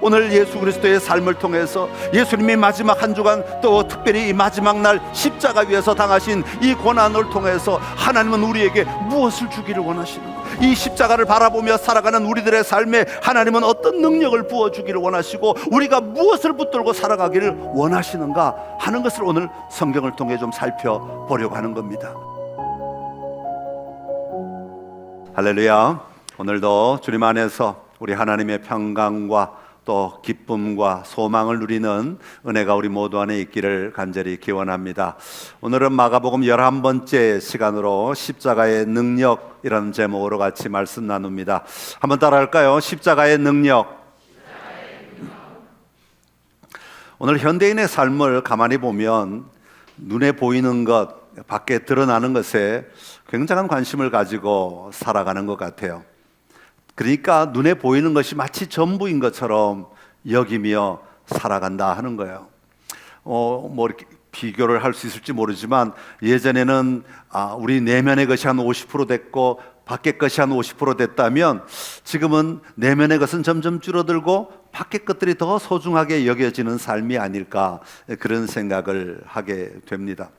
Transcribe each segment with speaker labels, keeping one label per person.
Speaker 1: 오늘 예수 그리스도의 삶을 통해서 예수님이 마지막 한 주간 또 특별히 이 마지막 날 십자가 위에서 당하신 이 고난을 통해서 하나님은 우리에게 무엇을 주기를 원하시는가? 이 십자가를 바라보며 살아가는 우리들의 삶에 하나님은 어떤 능력을 부어 주기를 원하시고 우리가 무엇을 붙들고 살아가기를 원하시는가 하는 것을 오늘 성경을 통해 좀 살펴보려고 하는 겁니다. 할렐루야. 오늘도 주님 안에서 우리 하나님의 평강과 또 기쁨과 소망을 누리는 은혜가 우리 모두 안에 있기를 간절히 기원합니다. 오늘은 마가복음 11번째 시간으로 십자가의 능력 이라는 제목으로 같이 말씀 나눕니다. 한번 따라할까요? 십자가의 능력. 오늘 현대인의 삶을 가만히 보면 눈에 보이는 것, 밖에 드러나는 것에 굉장한 관심을 가지고 살아가는 것 같아요. 그러니까 눈에 보이는 것이 마치 전부인 것처럼 여기며 살아간다 하는 거예요. 어, 뭐 이렇게 비교를 할 수 있을지 모르지만 예전에는 아, 우리 내면의 것이 한 50% 됐고 밖의 것이 한 50% 됐다면 지금은 내면의 것은 점점 줄어들고 밖의 것들이 더 소중하게 여겨지는 삶이 아닐까 그런 생각을 하게 됩니다.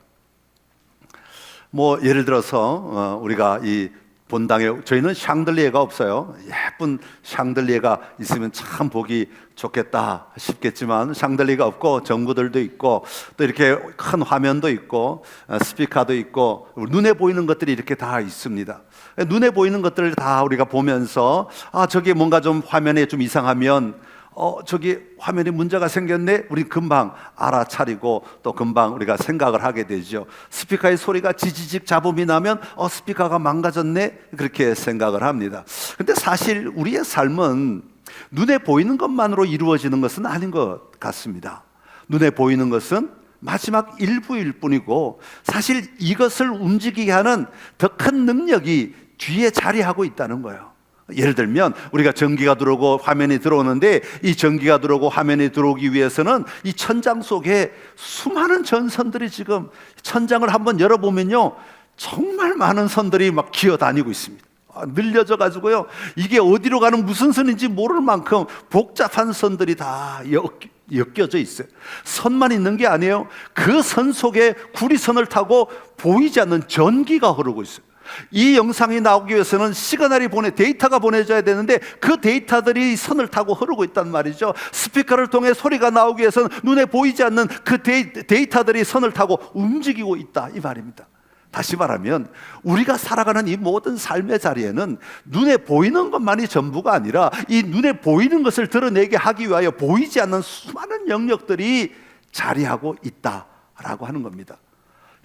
Speaker 1: 뭐 예를 들어서 어, 우리가 이 본당에 저희는 샹들리에가 없어요. 예쁜 샹들리에가 있으면 참 보기 좋겠다 싶겠지만 샹들리가 없고 전구들도 있고 또 이렇게 큰 화면도 있고 어, 스피커도 있고 눈에 보이는 것들이 이렇게 다 있습니다. 눈에 보이는 것들을 다 우리가 보면서 아 저게 뭔가 좀 화면에 좀 이상하면 어, 저기 화면에 문제가 생겼네? 우리 금방 알아차리고 또 금방 우리가 생각을 하게 되죠. 스피커의 소리가 지지직 잡음이 나면 어, 스피커가 망가졌네? 그렇게 생각을 합니다. 근데 사실 우리의 삶은 눈에 보이는 것만으로 이루어지는 것은 아닌 것 같습니다. 눈에 보이는 것은 마지막 일부일 뿐이고 사실 이것을 움직이게 하는 더 큰 능력이 뒤에 자리하고 있다는 거예요. 예를 들면 우리가 전기가 들어오고 화면이 들어오는데 이 전기가 들어오고 화면이 들어오기 위해서는 이 천장 속에 수많은 전선들이 지금 천장을 한번 열어보면요 정말 많은 선들이 막 기어다니고 있습니다. 아, 늘려져 가지고요 이게 어디로 가는 무슨 선인지 모를 만큼 복잡한 선들이 다 엮, 엮여져 있어요. 선만 있는 게 아니에요. 그 선 속에 구리선을 타고 보이지 않는 전기가 흐르고 있어요. 이 영상이 나오기 위해서는 시그널이 보내 데이터가 보내져야 되는데 그 데이터들이 선을 타고 흐르고 있단 말이죠. 스피커를 통해 소리가 나오기 위해서는 눈에 보이지 않는 그 데이, 데이터들이 선을 타고 움직이고 있다 이 말입니다. 다시 말하면 우리가 살아가는 이 모든 삶의 자리에는 눈에 보이는 것만이 전부가 아니라 이 눈에 보이는 것을 드러내게 하기 위하여 보이지 않는 수많은 영역들이 자리하고 있다라고 하는 겁니다.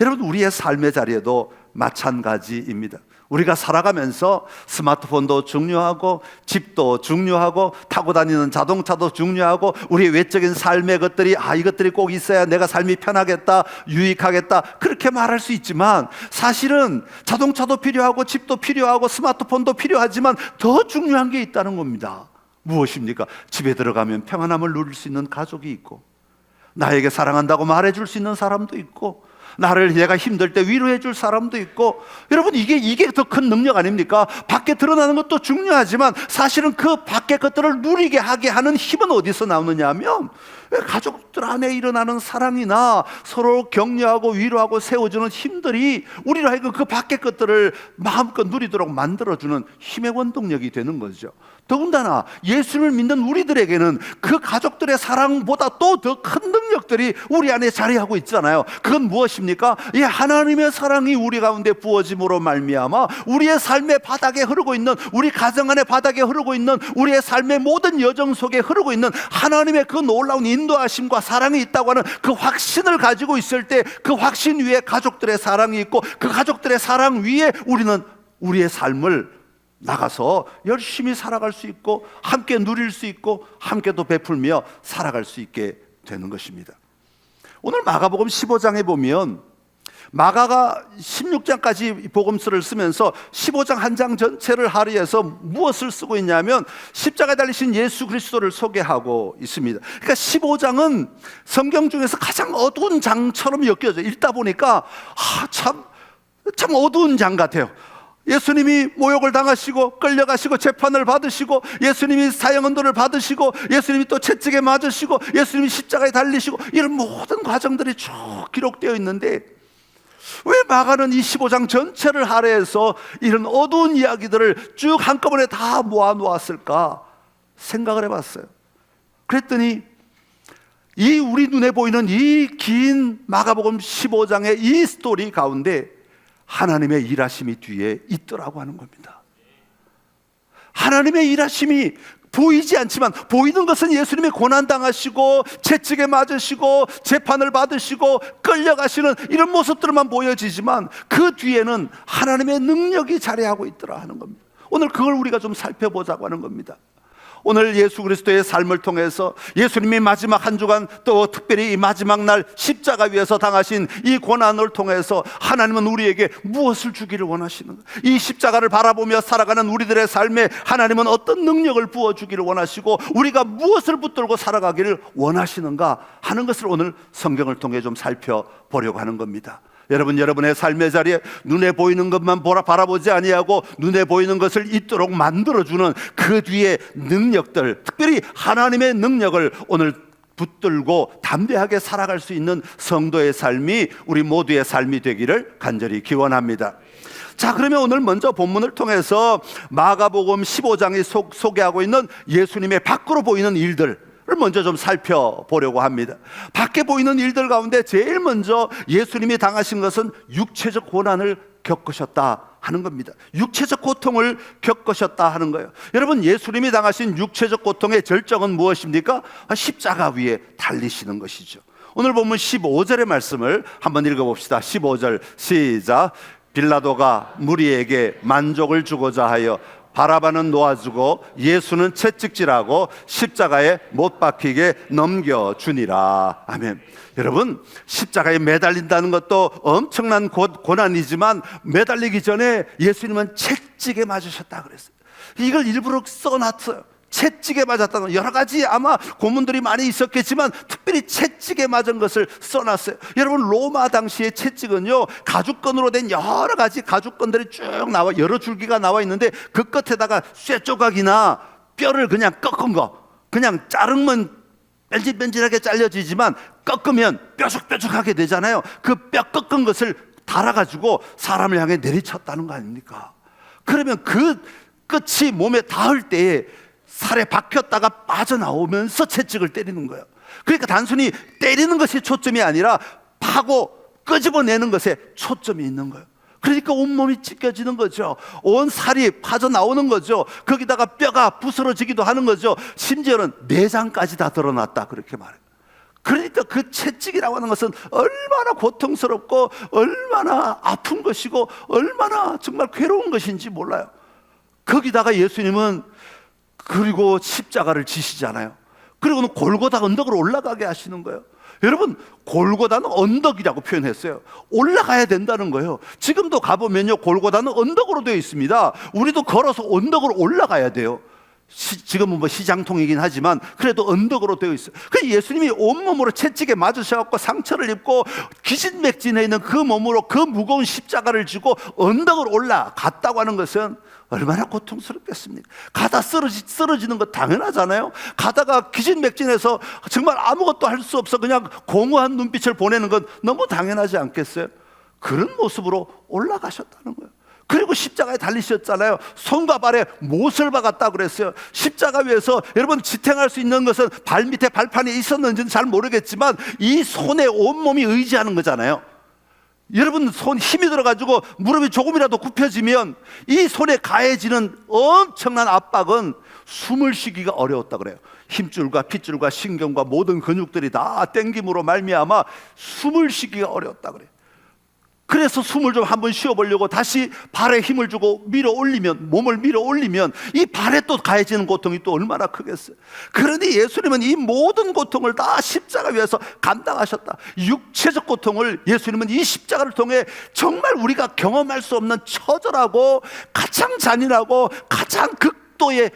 Speaker 1: 여러분 우리의 삶의 자리에도 마찬가지입니다. 우리가 살아가면서 스마트폰도 중요하고 집도 중요하고 타고 다니는 자동차도 중요하고 우리의 외적인 삶의 것들이 아 이것들이 꼭 있어야 내가 삶이 편하겠다 유익하겠다 그렇게 말할 수 있지만 사실은 자동차도 필요하고 집도 필요하고 스마트폰도 필요하지만 더 중요한 게 있다는 겁니다. 무엇입니까? 집에 들어가면 평안함을 누릴 수 있는 가족이 있고 나에게 사랑한다고 말해줄 수 있는 사람도 있고 나를 내가 힘들 때 위로해 줄 사람도 있고 여러분 이게 이게 더 큰 능력 아닙니까? 밖에 드러나는 것도 중요하지만 사실은 그 밖의 것들을 누리게 하게 하는 힘은 어디서 나오느냐 하면 가족들 안에 일어나는 사랑이나 서로 격려하고 위로하고 세워주는 힘들이 우리로 하여금 그 밖의 것들을 마음껏 누리도록 만들어주는 힘의 원동력이 되는 거죠. 더군다나 예수를 믿는 우리들에게는 그 가족들의 사랑보다 또 더 큰 능력들이 우리 안에 자리하고 있잖아요. 그건 무엇입니까? 이 하나님의 사랑이 우리 가운데 부어짐으로 말미암아 우리의 삶의 바닥에 흐르고 있는 우리 가정 안의 바닥에 흐르고 있는 우리의 삶의 모든 여정 속에 흐르고 있는 하나님의 그 놀라운 인 도하심과 사랑이 있다고 하는 그 확신을 가지고 있을 때 그 확신 위에 가족들의 사랑이 있고 그 가족들의 사랑 위에 우리는 우리의 삶을 나가서 열심히 살아갈 수 있고 함께 누릴 수 있고 함께 또 베풀며 살아갈 수 있게 되는 것입니다. 오늘 마가복음 15장에 보면 마가가 16장까지 복음서를 쓰면서 15장 한 장 전체를 할애해서 무엇을 쓰고 있냐면 십자가에 달리신 예수 그리스도를 소개하고 있습니다. 그러니까 15장은 성경 중에서 가장 어두운 장처럼 엮여져. 읽다 보니까 아, 참, 참 어두운 장 같아요. 예수님이 모욕을 당하시고 끌려가시고 재판을 받으시고 예수님이 사형 언도를 받으시고 예수님이 또 채찍에 맞으시고 예수님이 십자가에 달리시고 이런 모든 과정들이 쭉 기록되어 있는데 왜 마가는 이 15장 전체를 할애해서 이런 어두운 이야기들을 쭉 한꺼번에 다 모아 놓았을까 생각을 해봤어요. 그랬더니 이 우리 눈에 보이는 이 긴 마가복음 15장의 이 스토리 가운데 하나님의 일하심이 뒤에 있더라고 하는 겁니다. 하나님의 일하심이 보이지 않지만 보이는 것은 예수님이 고난 당하시고 채찍에 맞으시고 재판을 받으시고 끌려가시는 이런 모습들만 보여지지만 그 뒤에는 하나님의 능력이 자리하고 있더라 하는 겁니다. 오늘 그걸 우리가 좀 살펴보자고 하는 겁니다. 오늘 예수 그리스도의 삶을 통해서 예수님이 마지막 한 주간 또 특별히 이 마지막 날 십자가 위에서 당하신 이 고난을 통해서 하나님은 우리에게 무엇을 주기를 원하시는가? 이 십자가를 바라보며 살아가는 우리들의 삶에 하나님은 어떤 능력을 부어 주기를 원하시고 우리가 무엇을 붙들고 살아가기를 원하시는가 하는 것을 오늘 성경을 통해 좀 살펴보려고 하는 겁니다. 여러분 여러분의 삶의 자리에 눈에 보이는 것만 보라 바라보지 아니하고 눈에 보이는 것을 있도록 만들어 주는 그 뒤에 능력들 특별히 하나님의 능력을 오늘 붙들고 담대하게 살아갈 수 있는 성도의 삶이 우리 모두의 삶이 되기를 간절히 기원합니다. 자, 그러면 오늘 먼저 본문을 통해서 마가복음 15장이 소, 소개하고 있는 예수님의 밖으로 보이는 일들 을 먼저 좀 살펴보려고 합니다. 밖에 보이는 일들 가운데 제일 먼저 예수님이 당하신 것은 육체적 고난을 겪으셨다 하는 겁니다. 육체적 고통을 겪으셨다 하는 거예요. 여러분, 예수님이 당하신 육체적 고통의 절정은 무엇입니까? 아, 십자가 위에 달리시는 것이죠. 오늘 보면 15절의 말씀을 한번 읽어봅시다. 15절 시작. 빌라도가 무리에게 만족을 주고자 하여 바라바는 놓아주고 예수는 채찍질하고 십자가에 못 박히게 넘겨주니라. 아멘. 여러분, 십자가에 매달린다는 것도 엄청난 고, 고난이지만 매달리기 전에 예수님은 채찍에 맞으셨다 그랬어요. 이걸 일부러 써놨어요. 채찍에 맞았다는 여러 가지 아마 고문들이 많이 있었겠지만 특별히 채찍에 맞은 것을 써놨어요. 여러분 로마 당시의 채찍은요 가죽건으로 된 여러 가지 가죽건들이 쭉 나와 여러 줄기가 나와 있는데 그 끝에다가 쇠 조각이나 뼈를 그냥 꺾은 거 그냥 자르면 뺀질뺀질하게 잘려지지만 꺾으면 뾰족뾰족하게 되잖아요. 그 뼈 꺾은 것을 달아가지고 사람을 향해 내리쳤다는 거 아닙니까? 그러면 그 끝이 몸에 닿을 때에 살에 박혔다가 빠져나오면서 채찍을 때리는 거예요. 그러니까 단순히 때리는 것이 초점이 아니라 파고 끄집어내는 것에 초점이 있는 거예요. 그러니까 온몸이 찢겨지는 거죠. 온 살이 빠져나오는 거죠. 거기다가 뼈가 부스러지기도 하는 거죠. 심지어는 내장까지 다 드러났다. 그렇게 말해요. 그러니까 그 채찍이라고 하는 것은 얼마나 고통스럽고 얼마나 아픈 것이고 얼마나 정말 괴로운 것인지 몰라요. 거기다가 예수님은 그리고 십자가를 지시잖아요. 그리고는 골고다 언덕으로 올라가게 하시는 거예요. 여러분 골고다는 언덕이라고 표현했어요. 올라가야 된다는 거예요. 지금도 가보면요 골고다는 언덕으로 되어 있습니다. 우리도 걸어서 언덕으로 올라가야 돼요. 시, 지금은 뭐 시장통이긴 하지만 그래도 언덕으로 되어 있어요. 그 예수님이 온몸으로 채찍에 맞으셔갖고 상처를 입고 기진맥진해 있는 그 몸으로 그 무거운 십자가를 지고 언덕을 올라갔다고 하는 것은 얼마나 고통스럽겠습니까? 가다 쓰러지, 쓰러지는 거 당연하잖아요. 가다가 기진맥진해서 정말 아무것도 할 수 없어 그냥 공허한 눈빛을 보내는 건 너무 당연하지 않겠어요? 그런 모습으로 올라가셨다는 거예요. 그리고 십자가에 달리셨잖아요. 손과 발에 못을 박았다 그랬어요. 십자가 위에서 여러분 지탱할 수 있는 것은 발 밑에 발판이 있었는지는 잘 모르겠지만 이 손에 온몸이 의지하는 거잖아요. 여러분 손 힘이 들어가지고 무릎이 조금이라도 굽혀지면 이 손에 가해지는 엄청난 압박은 숨을 쉬기가 어려웠다 그래요. 힘줄과 핏줄과 신경과 모든 근육들이 다 땡김으로 말미암아 숨을 쉬기가 어려웠다 그래요. 그래서 숨을 좀 한번 쉬어보려고 다시 발에 힘을 주고 밀어 올리면 몸을 밀어 올리면 이 발에 또 가해지는 고통이 또 얼마나 크겠어요. 그러니 예수님은 이 모든 고통을 다 십자가 위에서 감당하셨다. 육체적 고통을 예수님은 이 십자가를 통해 정말 우리가 경험할 수 없는 처절하고 가장 잔인하고 가장 극도의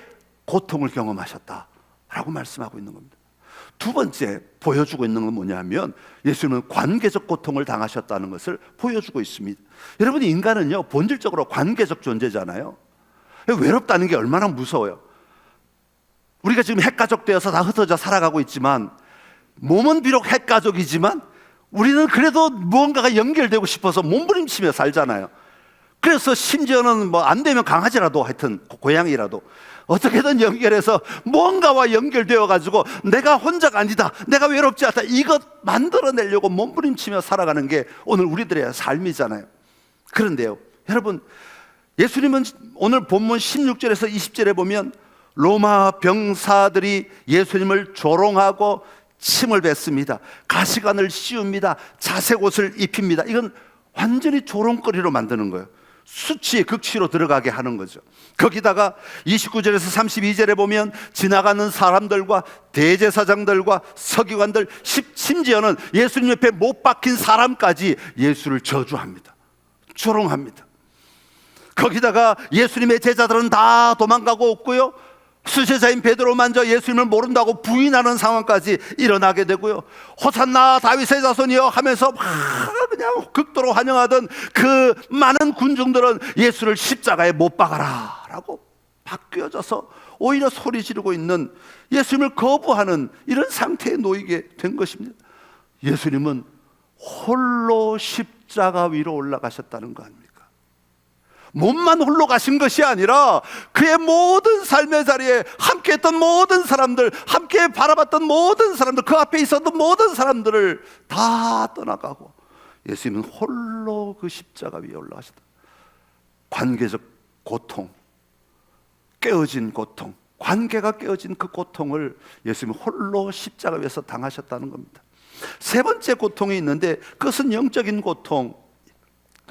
Speaker 1: 고통을 경험하셨다 라고 말씀하고 있는 겁니다. 두 번째 보여주고 있는 건 뭐냐면 예수님은 관계적 고통을 당하셨다는 것을 보여주고 있습니다. 여러분 인간은요 본질적으로 관계적 존재잖아요. 외롭다는 게 얼마나 무서워요. 우리가 지금 핵가족 되어서 다 흩어져 살아가고 있지만 몸은 비록 핵가족이지만 우리는 그래도 무언가가 연결되고 싶어서 몸부림치며 살잖아요. 그래서 심지어는 뭐 안 되면 강아지라도 하여튼 고양이라도 어떻게든 연결해서 뭔가와 연결되어 가지고 내가 혼자가 아니다. 내가 외롭지 않다. 이것 만들어내려고 몸부림치며 살아가는 게 오늘 우리들의 삶이잖아요. 그런데요. 여러분 예수님은 오늘 본문 16절에서 20절에 보면 로마 병사들이 예수님을 조롱하고 침을 뱉습니다. 가시관을 씌웁니다. 자색 옷을 입힙니다. 이건 완전히 조롱거리로 만드는 거예요. 수치의 극치로 들어가게 하는 거죠. 거기다가 29절에서 32절에 보면 지나가는 사람들과 대제사장들과 서기관들 심지어는 예수님 옆에 못 박힌 사람까지 예수를 저주합니다. 조롱합니다. 거기다가 예수님의 제자들은 다 도망가고 없고요. 수제자인 베드로 만저 예수님을 모른다고 부인하는 상황까지 일어나게 되고요. 호산나 다윗의 자손이여 하면서 막 그냥 극도로 환영하던 그 많은 군중들은 예수를 십자가에 못 박아라라고 바뀌어져서 오히려 소리 지르고 있는 예수님을 거부하는 이런 상태에 놓이게 된 것입니다. 예수님은 홀로 십자가 위로 올라가셨다는 거 아닙니까? 몸만 홀로 가신 것이 아니라 그의 모든 삶의 자리에 함께 했던 모든 사람들, 함께 바라봤던 모든 사람들, 그 앞에 있었던 모든 사람들을 다 떠나가고 예수님은 홀로 그 십자가 위에 올라가셨다. 관계적 고통, 깨어진 고통, 관계가 깨어진 그 고통을 예수님은 홀로 십자가 위에서 당하셨다는 겁니다. 세 번째 고통이 있는데 그것은 영적인 고통,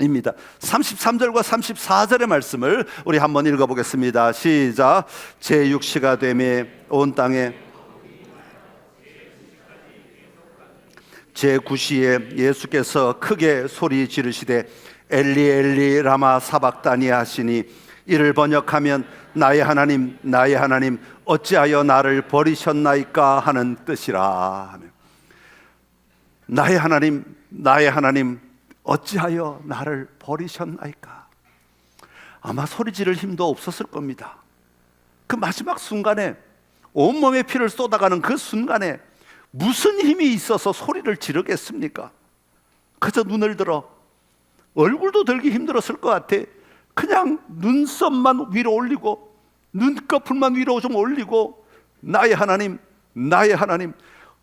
Speaker 1: 입니다. 33절과 34절의 말씀을 우리 한번 읽어 보겠습니다. 시작. 제 6시가 되매 온 땅에 제 9시에 예수께서 크게 소리 지르시되 엘리 엘리 라마 사박다니 하시니 이를 번역하면 나의 하나님 나의 하나님 어찌하여 나를 버리셨나이까 하는 뜻이라. 나의 하나님 나의 하나님 어찌하여 나를 버리셨나이까? 아마 소리 지를 힘도 없었을 겁니다. 그 마지막 순간에 온몸에 피를 쏟아가는 그 순간에 무슨 힘이 있어서 소리를 지르겠습니까? 그저 눈을 들어 얼굴도 들기 힘들었을 것 같아. 그냥 눈썹만 위로 올리고 눈꺼풀만 위로 좀 올리고 나의 하나님, 나의 하나님,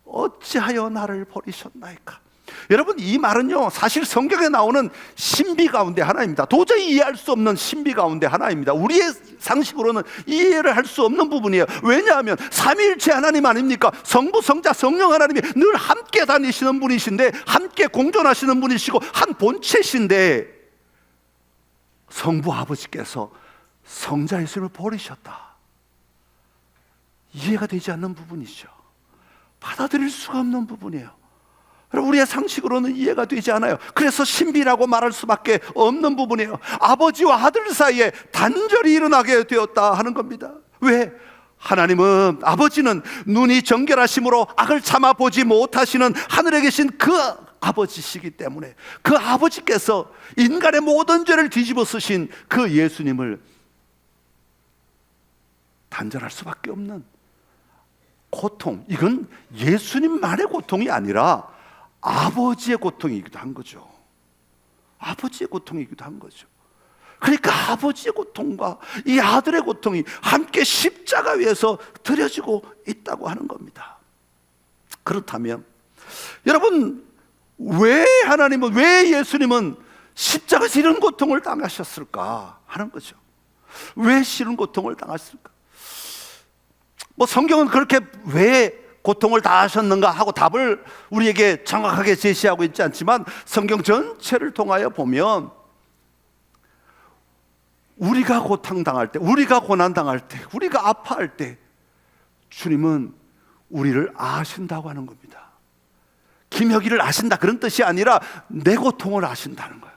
Speaker 1: 어찌하여 나를 버리셨나이까? 여러분 이 말은요 사실 성경에 나오는 신비 가운데 하나입니다. 도저히 이해할 수 없는 신비 가운데 하나입니다. 우리의 상식으로는 이해를 할 수 없는 부분이에요. 왜냐하면 삼위일체 하나님 아닙니까? 성부, 성자, 성령 하나님이 늘 함께 다니시는 분이신데 함께 공존하시는 분이시고 한 본체신데 성부 아버지께서 성자 예수를 버리셨다. 이해가 되지 않는 부분이죠. 받아들일 수가 없는 부분이에요. 우리의 상식으로는 이해가 되지 않아요. 그래서 신비라고 말할 수밖에 없는 부분이에요. 아버지와 아들 사이에 단절이 일어나게 되었다 하는 겁니다. 왜? 하나님은 아버지는 눈이 정결하심으로 악을 참아 보지 못하시는 하늘에 계신 그 아버지시기 때문에 그 아버지께서 인간의 모든 죄를 뒤집어 쓰신 그 예수님을 단절할 수밖에 없는 고통. 이건 예수님만의 고통이 아니라 아버지의 고통이기도 한 거죠. 아버지의 고통이기도 한 거죠. 그러니까 아버지의 고통과 이 아들의 고통이 함께 십자가 위에서 드려지고 있다고 하는 겁니다. 그렇다면 여러분 왜 하나님은 왜 예수님은 십자가에서 이런 고통을 당하셨을까 하는 거죠. 왜 싫은 고통을 당하셨을까? 뭐 성경은 그렇게 왜 고통을 다 하셨는가 하고 답을 우리에게 정확하게 제시하고 있지 않지만 성경 전체를 통하여 보면 우리가 고통당할 때, 우리가 고난당할 때, 우리가 아파할 때 주님은 우리를 아신다고 하는 겁니다. 김혁이를 아신다 그런 뜻이 아니라 내 고통을 아신다는 거예요.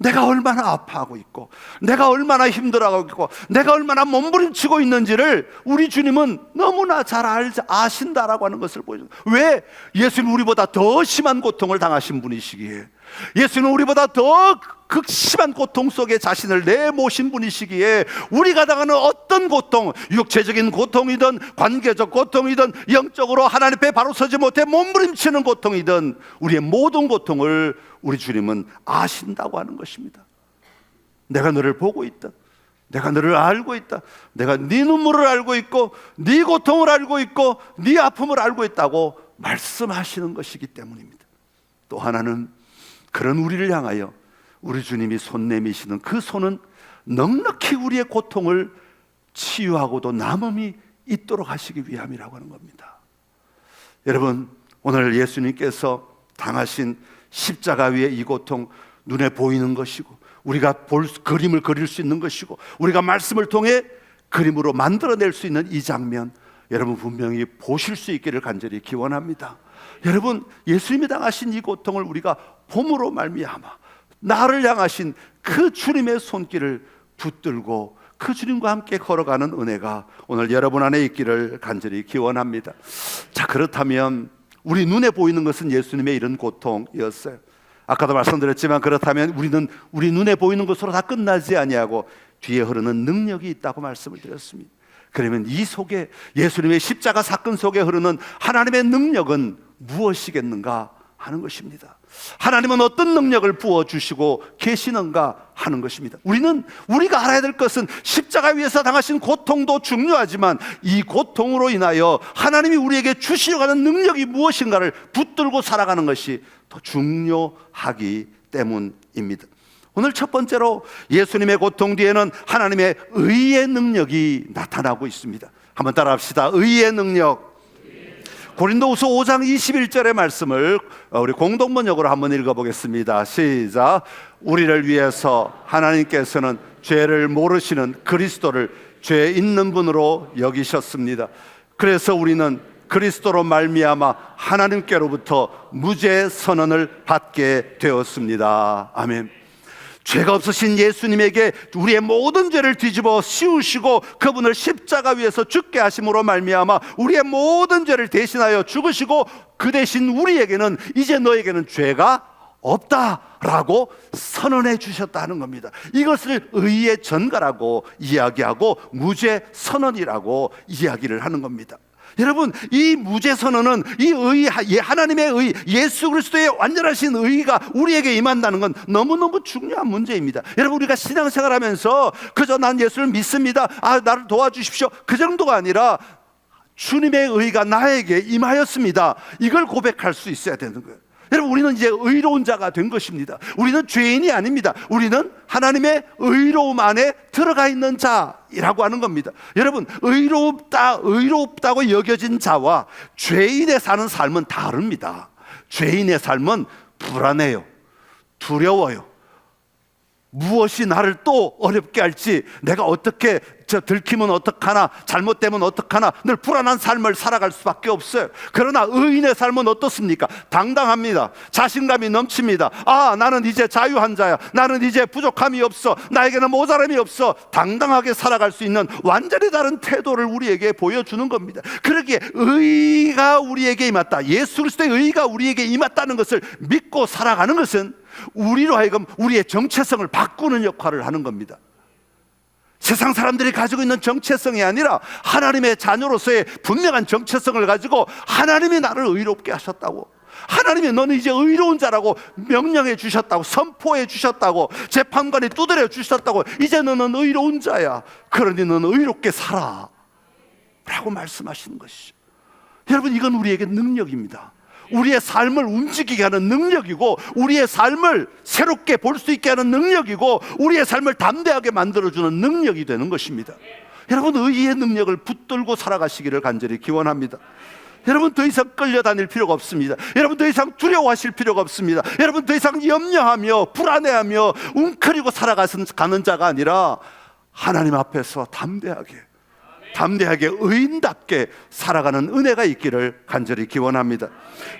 Speaker 1: 내가 얼마나 아파하고 있고, 내가 얼마나 힘들어하고 있고, 내가 얼마나 몸부림치고 있는지를 우리 주님은 너무나 잘 알, 아신다라고 하는 것을 보여줘. 왜? 예수님 우리보다 더 심한 고통을 당하신 분이시기에, 예수님은 우리보다 더 극심한 고통 속에 자신을 내모신 분이시기에 우리가 당하는 어떤 고통, 육체적인 고통이든 관계적 고통이든 영적으로 하나님 앞에 바로 서지 못해 몸부림치는 고통이든 우리의 모든 고통을 우리 주님은 아신다고 하는 것입니다. 내가 너를 보고 있다. 내가 너를 알고 있다. 내가 네 눈물을 알고 있고 네 고통을 알고 있고 네 아픔을 알고 있다고 말씀하시는 것이기 때문입니다. 또 하나는 그런 우리를 향하여 우리 주님이 손 내미시는 그 손은 넉넉히 우리의 고통을 치유하고도 남음이 있도록 하시기 위함이라고 하는 겁니다. 여러분, 오늘 예수님께서 당하신 십자가 위의 이 고통 눈에 보이는 것이고 우리가 볼 수- 그림을 그릴 수 있는 것이고 우리가 말씀을 통해 그림으로 만들어낼 수 있는 이 장면 여러분 분명히 보실 수 있기를 간절히 기원합니다. 여러분 예수님이 당하신 이 고통을 우리가 봄으로 말미암아 나를 향하신 그 주님의 손길을 붙들고 그 주님과 함께 걸어가는 은혜가 오늘 여러분 안에 있기를 간절히 기원합니다. 자 그렇다면 우리 눈에 보이는 것은 예수님의 이런 고통이었어요. 아까도 말씀드렸지만 그렇다면 우리는 우리 눈에 보이는 것으로 다 끝나지 아니하고 뒤에 흐르는 능력이 있다고 말씀을 드렸습니다. 그러면 이 속에 예수님의 십자가 사건 속에 흐르는 하나님의 능력은 무엇이겠는가 하는 것입니다. 하나님은 어떤 능력을 부어 주시고 계시는가 하는 것입니다. 우리는 우리가 알아야 될 것은 십자가 위에서 당하신 고통도 중요하지만 이 고통으로 인하여 하나님이 우리에게 주시려고 하는 능력이 무엇인가를 붙들고 살아가는 것이 더 중요하기 때문입니다. 오늘 첫 번째로 예수님의 고통 뒤에는 하나님의 의의 능력이 나타나고 있습니다. 한번 따라합시다. 의의 능력. 고린도후서 5장 21절의 말씀을 우리 공동 번역으로 한번 읽어 보겠습니다. 시작. 우리를 위해서 하나님께서는 죄를 모르시는 그리스도를 죄 있는 분으로 여기셨습니다. 그래서 우리는 그리스도로 말미암아 하나님께로부터 무죄 선언을 받게 되었습니다. 아멘. 죄가 없으신 예수님에게 우리의 모든 죄를 뒤집어 씌우시고 그분을 십자가 위에서 죽게 하심으로 말미암아 우리의 모든 죄를 대신하여 죽으시고 그 대신 우리에게는 이제 너에게는 죄가 없다라고 선언해 주셨다는 겁니다. 이것을 의의 전가라고 이야기하고 무죄 선언이라고 이야기를 하는 겁니다. 여러분 이 무죄 선언은 이 의, 예, 하나님의 의, 예수 그리스도의 완전하신 의가 우리에게 임한다는 건 너무너무 중요한 문제입니다. 여러분 우리가 신앙생활하면서 그저 난 예수를 믿습니다. 아 나를 도와주십시오. 그 정도가 아니라 주님의 의가 나에게 임하였습니다. 이걸 고백할 수 있어야 되는 거예요. 여러분 우리는 이제 의로운 자가 된 것입니다. 우리는 죄인이 아닙니다. 우리는 하나님의 의로움 안에 들어가 있는 자이라고 하는 겁니다. 여러분 의롭다 의롭다고 여겨진 자와 죄인의 사는 삶은 다릅니다. 죄인의 삶은 불안해요. 두려워요. 무엇이 나를 또 어렵게 할지 내가 어떻게 저 들키면 어떡하나 잘못되면 어떡하나 늘 불안한 삶을 살아갈 수밖에 없어요. 그러나 의인의 삶은 어떻습니까? 당당합니다. 자신감이 넘칩니다. 아 나는 이제 자유한 자야. 나는 이제 부족함이 없어. 나에게는 모자람이 없어. 당당하게 살아갈 수 있는 완전히 다른 태도를 우리에게 보여주는 겁니다. 그러기에 의가 우리에게 임했다. 예수 그리스도의 의가 우리에게 임했다는 것을 믿고 살아가는 것은 우리로 하여금 우리의 정체성을 바꾸는 역할을 하는 겁니다. 세상 사람들이 가지고 있는 정체성이 아니라 하나님의 자녀로서의 분명한 정체성을 가지고 하나님이 나를 의롭게 하셨다고. 하나님이 너는 이제 의로운 자라고 명령해 주셨다고 선포해 주셨다고 재판관이 두드려 주셨다고 이제 너는 의로운 자야. 그러니 너는 의롭게 살아. 라고 말씀하시는 것이죠. 여러분 이건 우리에게 능력입니다. 우리의 삶을 움직이게 하는 능력이고 우리의 삶을 새롭게 볼 수 있게 하는 능력이고 우리의 삶을 담대하게 만들어주는 능력이 되는 것입니다. 여러분 의의 능력을 붙들고 살아가시기를 간절히 기원합니다. 여러분 더 이상 끌려다닐 필요가 없습니다. 여러분 더 이상 두려워하실 필요가 없습니다. 여러분 더 이상 염려하며 불안해하며 웅크리고 살아가는 자가 아니라 하나님 앞에서 담대하게 담대하게 의인답게 살아가는 은혜가 있기를 간절히 기원합니다.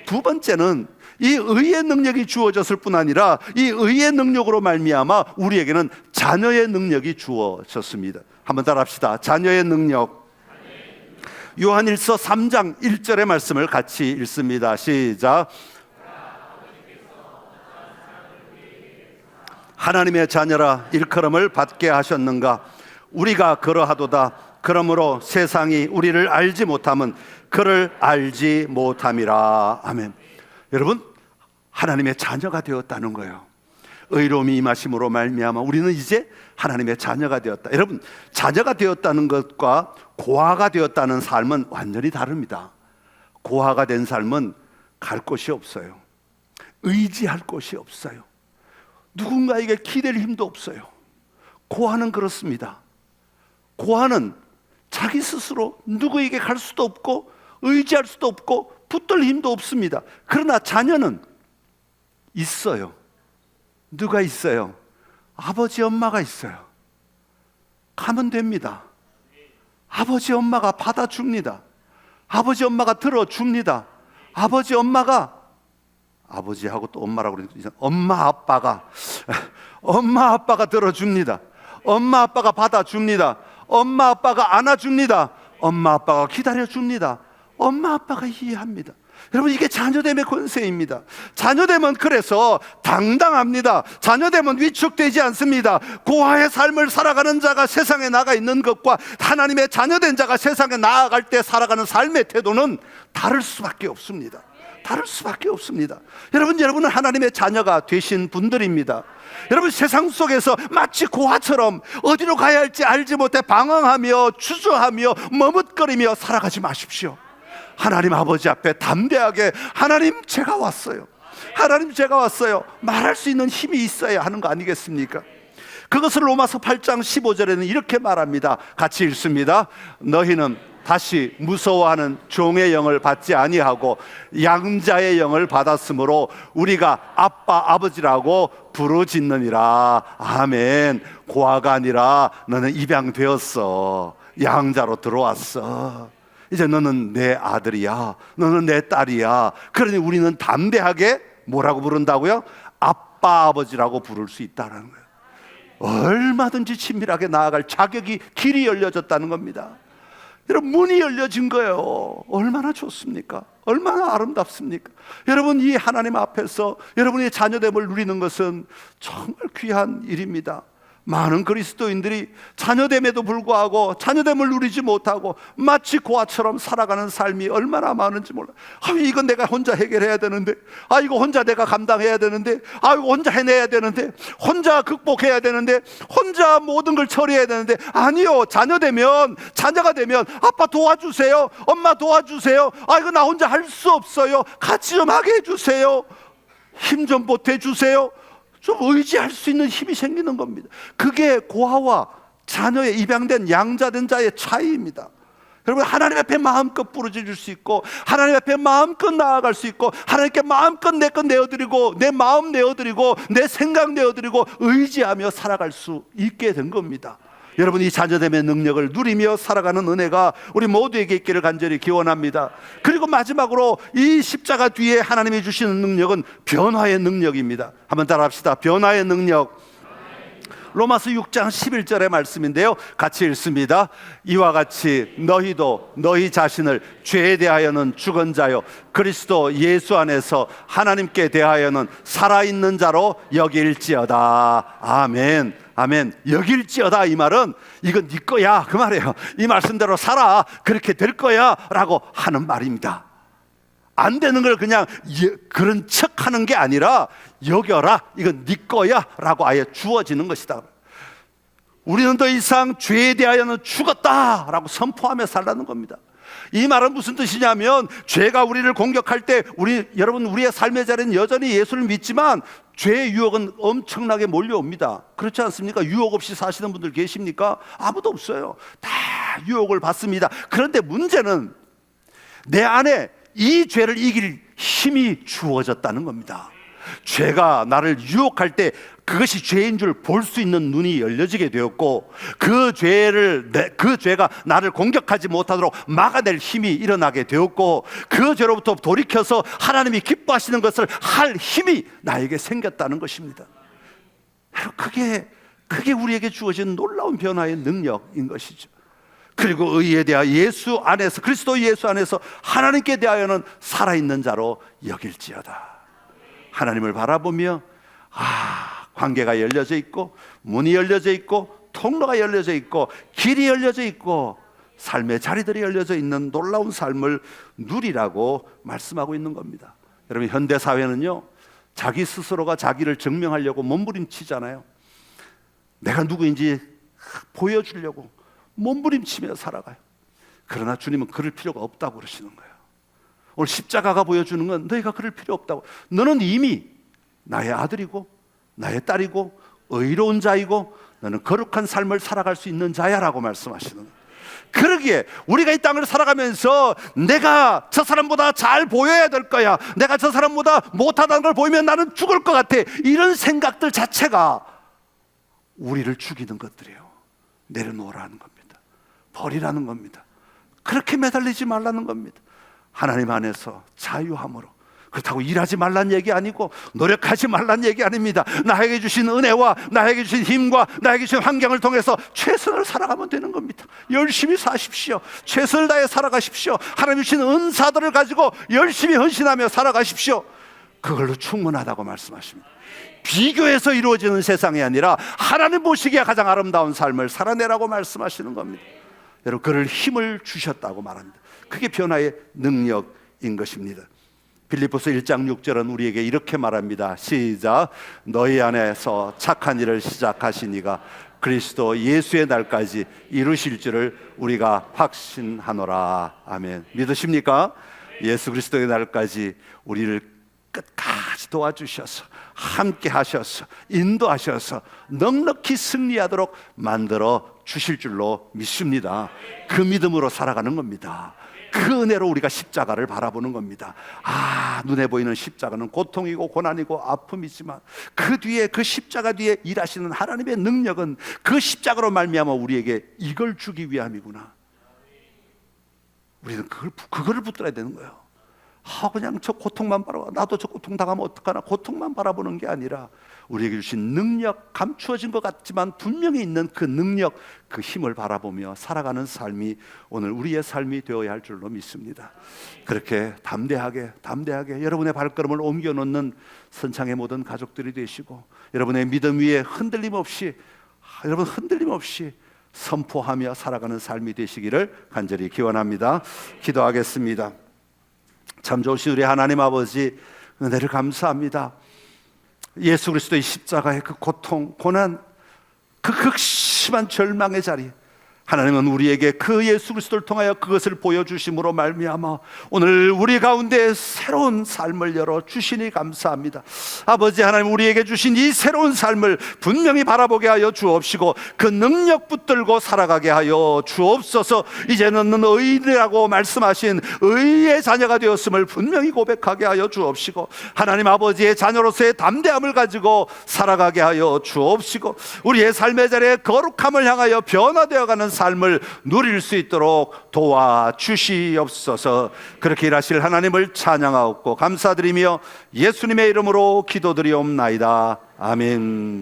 Speaker 1: 두 번째는 이 의의 능력이 주어졌을 뿐 아니라 이 의의 능력으로 말미암아 우리에게는 자녀의 능력이 주어졌습니다. 한번 따라합시다. 자녀의 능력. 요한일서 3장 1절의 말씀을 같이 읽습니다. 시작. 하나님의 자녀라 일컬음을 받게 하셨는가? 우리가 그러하도다. 그러므로 세상이 우리를 알지 못함은 그를 알지 못함이라. 아멘. 여러분, 하나님의 자녀가 되었다는 거예요. 의로움이 임하심으로 말미암아 우리는 이제 하나님의 자녀가 되었다. 여러분, 자녀가 되었다는 것과 고아가 되었다는 삶은 완전히 다릅니다. 고아가 된 삶은 갈 곳이 없어요. 의지할 곳이 없어요. 누군가에게 기댈 힘도 없어요. 고아는 그렇습니다. 고아는 자기 스스로 누구에게 갈 수도 없고 의지할 수도 없고 붙들 힘도 없습니다. 그러나 자녀는 있어요. 누가 있어요? 아버지 엄마가 있어요. 가면 됩니다. 아버지 엄마가 받아줍니다. 아버지 엄마가 들어줍니다. 아버지 엄마가 아버지하고 또 엄마라고 그러니까 엄마 아빠가 엄마 아빠가 들어줍니다. 엄마 아빠가 받아줍니다. 엄마 아빠가 안아줍니다. 엄마 아빠가 기다려줍니다. 엄마 아빠가 이해합니다. 여러분 이게 자녀됨의 권세입니다. 자녀됨은 그래서 당당합니다. 자녀됨은 위축되지 않습니다. 고아의 삶을 살아가는 자가 세상에 나가 있는 것과 하나님의 자녀된 자가 세상에 나아갈 때 살아가는 삶의 태도는 다를 수밖에 없습니다. 다를 수밖에 없습니다. 여러분, 여러분은 하나님의 자녀가 되신 분들입니다. 여러분, 세상 속에서 마치 고아처럼 어디로 가야 할지 알지 못해 방황하며 주저하며 머뭇거리며 살아가지 마십시오. 하나님 아버지 앞에 담대하게 하나님 제가 왔어요. 하나님 제가 왔어요. 말할 수 있는 힘이 있어야 하는 거 아니겠습니까? 그것을 로마서 8장 15절에는 이렇게 말합니다. 같이 읽습니다. 너희는 다시 무서워하는 종의 영을 받지 아니하고 양자의 영을 받았으므로 우리가 아빠 아버지라고 부르짖느니라. 아멘. 고아가 아니라 너는 입양되었어. 양자로 들어왔어. 이제 너는 내 아들이야. 너는 내 딸이야. 그러니 우리는 담대하게 뭐라고 부른다고요? 아빠 아버지라고 부를 수 있다라는 거예요. 얼마든지 친밀하게 나아갈 자격이 길이 열려졌다는 겁니다. 여러분 문이 열려진 거예요. 얼마나 좋습니까? 얼마나 아름답습니까? 여러분 이 하나님 앞에서 여러분의 자녀됨을 누리는 것은 정말 귀한 일입니다. 많은 그리스도인들이 자녀됨에도 불구하고 자녀됨을 누리지 못하고 마치 고아처럼 살아가는 삶이 얼마나 많은지 몰라. 아, 이건 내가 혼자 해결해야 되는데, 아, 이거 혼자 내가 감당해야 되는데, 아, 이거 혼자 해내야 되는데, 혼자 극복해야 되는데, 혼자 모든 걸 처리해야 되는데, 아니요. 자녀되면, 자녀가 되면, 아빠 도와주세요. 엄마 도와주세요. 아, 이거 나 혼자 할 수 없어요. 같이 좀 하게 해주세요. 힘 좀 보태주세요. 좀 의지할 수 있는 힘이 생기는 겁니다. 그게 고아와 자녀의 입양된 양자된 자의 차이입니다. 여러분 하나님 앞에 마음껏 부르짖을 수 있고 하나님 앞에 마음껏 나아갈 수 있고 하나님께 마음껏 내 것 내어드리고 내 마음 내어드리고 내 생각 내어드리고 의지하며 살아갈 수 있게 된 겁니다. 여러분 이 자녀됨의 능력을 누리며 살아가는 은혜가 우리 모두에게 있기를 간절히 기원합니다. 그리고 마지막으로 이 십자가 뒤에 하나님이 주시는 능력은 변화의 능력입니다. 한번 따라합시다. 변화의 능력. 로마서 6장 11절의 말씀인데요. 같이 읽습니다. 이와 같이 너희도 너희 자신을 죄에 대하여는 죽은 자요 그리스도 예수 안에서 하나님께 대하여는 살아있는 자로 여길지어다. 아멘. 아멘. 여길지어다 이 말은 이건 네 거야 그 말이에요. 이 말씀대로 살아 그렇게 될 거야라고 하는 말입니다. 안 되는 걸 그냥 예, 그런 척하는 게 아니라 여겨라 이건 네 거야라고 아예 주어지는 것이다. 우리는 더 이상 죄에 대하여는 죽었다라고 선포하며 살라는 겁니다. 이 말은 무슨 뜻이냐면 죄가 우리를 공격할 때 우리 여러분 우리의 삶의 자리는 여전히 예수를 믿지만 죄의 유혹은 엄청나게 몰려옵니다. 그렇지 않습니까? 유혹 없이 사시는 분들 계십니까? 아무도 없어요. 다 유혹을 받습니다. 그런데 문제는 내 안에 이 죄를 이길 힘이 주어졌다는 겁니다. 죄가 나를 유혹할 때 그것이 죄인 줄 볼 수 있는 눈이 열려지게 되었고 그 죄를 내- 그 죄가 나를 공격하지 못하도록 막아낼 힘이 일어나게 되었고 그 죄로부터 돌이켜서 하나님이 기뻐하시는 것을 할 힘이 나에게 생겼다는 것입니다. 바로 그게 그게 우리에게 주어진 놀라운 변화의 능력인 것이죠. 그리고 의에 대하여 예수 안에서 그리스도 예수 안에서 하나님께 대하여는 살아있는 자로 여길지어다. 하나님을 바라보며 아 관계가 열려져 있고 문이 열려져 있고 통로가 열려져 있고 길이 열려져 있고 삶의 자리들이 열려져 있는 놀라운 삶을 누리라고 말씀하고 있는 겁니다. 여러분 현대 사회는요 자기 스스로가 자기를 증명하려고 몸부림치잖아요. 내가 누구인지 보여주려고 몸부림치며 살아가요. 그러나 주님은 그럴 필요가 없다고 그러시는 거예요. 오늘 십자가가 보여주는 건 너희가 그럴 필요 없다고. 너는 이미 나의 아들이고 나의 딸이고 의로운 자이고 너는 거룩한 삶을 살아갈 수 있는 자야라고 말씀하시는 거예요. 그러기에 우리가 이 땅을 살아가면서 내가 저 사람보다 잘 보여야 될 거야. 내가 저 사람보다 못하다는 걸 보이면 나는 죽을 것 같아. 이런 생각들 자체가 우리를 죽이는 것들이에요. 내려놓으라는 겁니다. 버리라는 겁니다. 그렇게 매달리지 말라는 겁니다. 하나님 안에서 자유함으로 그렇다고 일하지 말란 얘기 아니고 노력하지 말란 얘기 아닙니다. 나에게 주신 은혜와 나에게 주신 힘과 나에게 주신 환경을 통해서 최선을 살아가면 되는 겁니다. 열심히 사십시오. 최선을 다해 살아가십시오. 하나님 주신 은사들을 가지고 열심히 헌신하며 살아가십시오. 그걸로 충분하다고 말씀하십니다. 비교해서 이루어지는 세상이 아니라 하나님 보시기에 가장 아름다운 삶을 살아내라고 말씀하시는 겁니다. 여러분 그를 힘을 주셨다고 말합니다. 그게 변화의 능력인 것입니다. 빌립보서 1장 6절은 우리에게 이렇게 말합니다. 시작. 너희 안에서 착한 일을 시작하시니가 그리스도 예수의 날까지 이루실 줄을 우리가 확신하노라. 아멘. 믿으십니까? 예수 그리스도의 날까지 우리를 끝까지 도와주셔서 함께 하셔서 인도하셔서 넉넉히 승리하도록 만들어 주실 줄로 믿습니다. 그 믿음으로 살아가는 겁니다. 그 은혜로 우리가 십자가를 바라보는 겁니다. 아, 눈에 보이는 십자가는 고통이고 고난이고 아픔이지만 그 뒤에 그 십자가 뒤에 일하시는 하나님의 능력은 그 십자가로 말미암아 우리에게 이걸 주기 위함이구나. 우리는 그걸 그거를 붙들어야 되는 거예요. 아 그냥 저 고통만 바라 나도 저 고통 당하면 어떡하나 고통만 바라보는 게 아니라 우리에게 주신 능력 감추어진 것 같지만 분명히 있는 그 능력 그 힘을 바라보며 살아가는 삶이 오늘 우리의 삶이 되어야 할 줄로 믿습니다. 그렇게 담대하게 담대하게 여러분의 발걸음을 옮겨 놓는 선창의 모든 가족들이 되시고 여러분의 믿음 위에 흔들림 없이 아, 여러분 흔들림 없이 선포하며 살아가는 삶이 되시기를 간절히 기원합니다. 기도하겠습니다. 참 좋으신 우리 하나님 아버지 은혜를 감사합니다. 예수 그리스도의 십자가의 그 고통, 고난, 그 극심한 절망의 자리. 하나님은 우리에게 그 예수 그리스도를 통하여 그것을 보여주심으로 말미암아 오늘 우리 가운데 새로운 삶을 열어 주시니 감사합니다. 아버지 하나님 우리에게 주신 이 새로운 삶을 분명히 바라보게 하여 주옵시고 그 능력 붙들고 살아가게 하여 주옵소서. 이제는 의인이라고 말씀하신 의의 자녀가 되었음을 분명히 고백하게 하여 주옵시고 하나님 아버지의 자녀로서의 담대함을 가지고 살아가게 하여 주옵시고 우리의 삶의 자리에 거룩함을 향하여 변화되어가는 삶을 누릴 수 있도록 도와주시옵소서. 그렇게 일하실 하나님을 찬양하옵고 감사드리며 예수님의 이름으로 기도드리옵나이다. 아멘